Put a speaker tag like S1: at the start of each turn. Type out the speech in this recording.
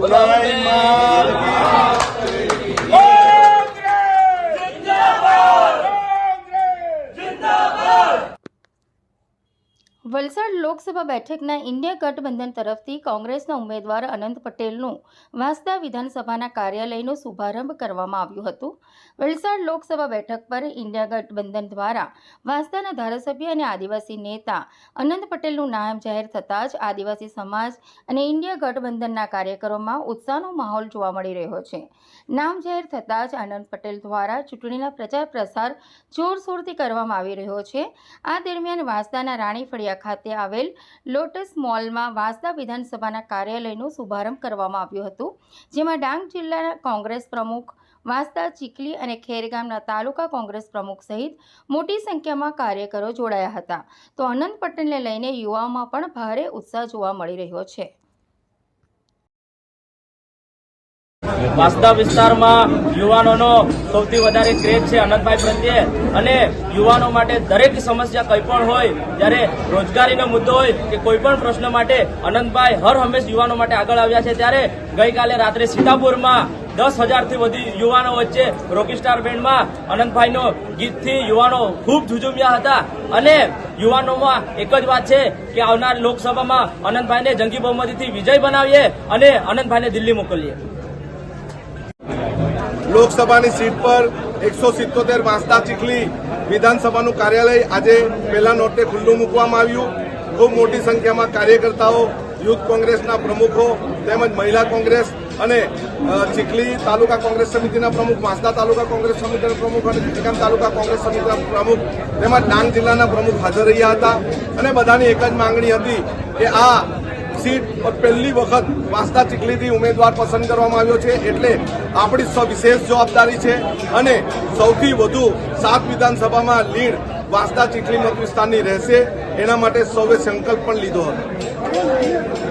S1: बुलाई मार की વલસાડ લોકસભા બેઠકના ઇન્ડિયા ગઠબંધન તરફથી કોંગ્રેસના ઉમેદવાર અનંત પટેલનું વાંસદા વિધાનસભાના કાર્યાલયનો શુભારંભ કરવામાં આવ્યું હતું. વલસાડ લોકસભા બેઠક પર ઇન્ડિયા ગઠબંધન દ્વારા વાંસદાના ધારાસભ્ય અને આદિવાસી નેતા અનંત પટેલનું નામ જાહેર થતાં જ આદિવાસી સમાજ અને ઇન્ડિયા ગઠબંધનના કાર્યકરોમાં ઉત્સાહનો માહોલ જોવા મળી રહ્યો છે. નામ જાહેર થતાં જ આનંદ પટેલ દ્વારા ચૂંટણીના પ્રચાર પ્રસાર જોરશોરથી કરવામાં આવી રહ્યો છે. આ દરમિયાન વાંસદાના રાણી ફળિયા ખાતે આવેલ લોટસ મોલમાં વાંસદા વિધાનસભાના કાર્યાલયનો શુભારંભ કરવામાં આવ્યું હતું, જેમાં ડાંગ જિલ્લાના કોંગ્રેસ પ્રમુખ વાંસદા ચીખલી અને ખેરગામના તાલુકા કોંગ્રેસ પ્રમુખ સહિત મોટી સંખ્યામાં કાર્યકરો જોડાયા હતા. તો અનંત પટેલને લઈને યુવાઓમાં પણ ભારે ઉત્સાહ જોવા મળી રહ્યો છે.
S2: વાંસદા વિસ્તારમાં યુવાનોનો સૌથી વધારે ક્રેઝ છે અનંતભાઈ પ્રત્યે. અને યુવાનો માટે દરેક સમસ્યા કંઈ પણ હોય ત્યારે રોજગારીનો મુદ્દો હોય કે કોઈ પણ પ્રશ્ન માટે અનંતભાઈ હર હંમેશ યુવાનો માટે આગળ આવ્યા છે. ત્યારે ગઈકાલે રાત્રે સીતાપુરમાં દસ હજારથી વધુ યુવાનો વચ્ચે રોકીસ્ટાર બેન્ડમાં અનંતભાઈનો ગીતથી યુવાનો ખૂબ ઝુઝુમ્યા હતા. અને યુવાનોમાં એક જ વાત છે કે આવનાર લોકસભામાં અનંતભાઈને જંગી બહુમતીથી વિજય બનાવીએ અને અનંતભાઈને દિલ્હી મોકલીએ.
S3: લોકસભાની સીટ પર એકસો સિત્તોતેર વાંસદા ચીખલી વિધાનસભાનું કાર્યાલય આજે પહેલા નોટે ખુલ્લું મૂકવામાં આવ્યું. ખૂબ મોટી સંખ્યામાં કાર્યકર્તાઓ, યુથ કોંગ્રેસના પ્રમુખો તેમજ મહિલા કોંગ્રેસ અને ચીખલી તાલુકા કોંગ્રેસ સમિતિના પ્રમુખ, વાંસદા તાલુકા કોંગ્રેસ સમિતિના પ્રમુખ અને ખેગામ તાલુકા કોંગ્રેસ સમિતિના પ્રમુખ તેમજ ડાંગ જિલ્લાના પ્રમુખ હાજર રહ્યા હતા. અને બધાની એક જ માંગણી હતી કે આ સીટ પર પહેલી વખત વાંસદા ચીખલીથી ઉમેદવાર પસંદ કરવામાં આવ્યો છે એટલે આપણી વિશેષ જવાબદારી છે અને સૌથી વધુ સાત વિધાનસભામાં લીડ વાંસદા ચીખલી મત વિસ્તારની રહેશે. એના માટે સૌએ સંકલ્પ પણ લીધો હતો.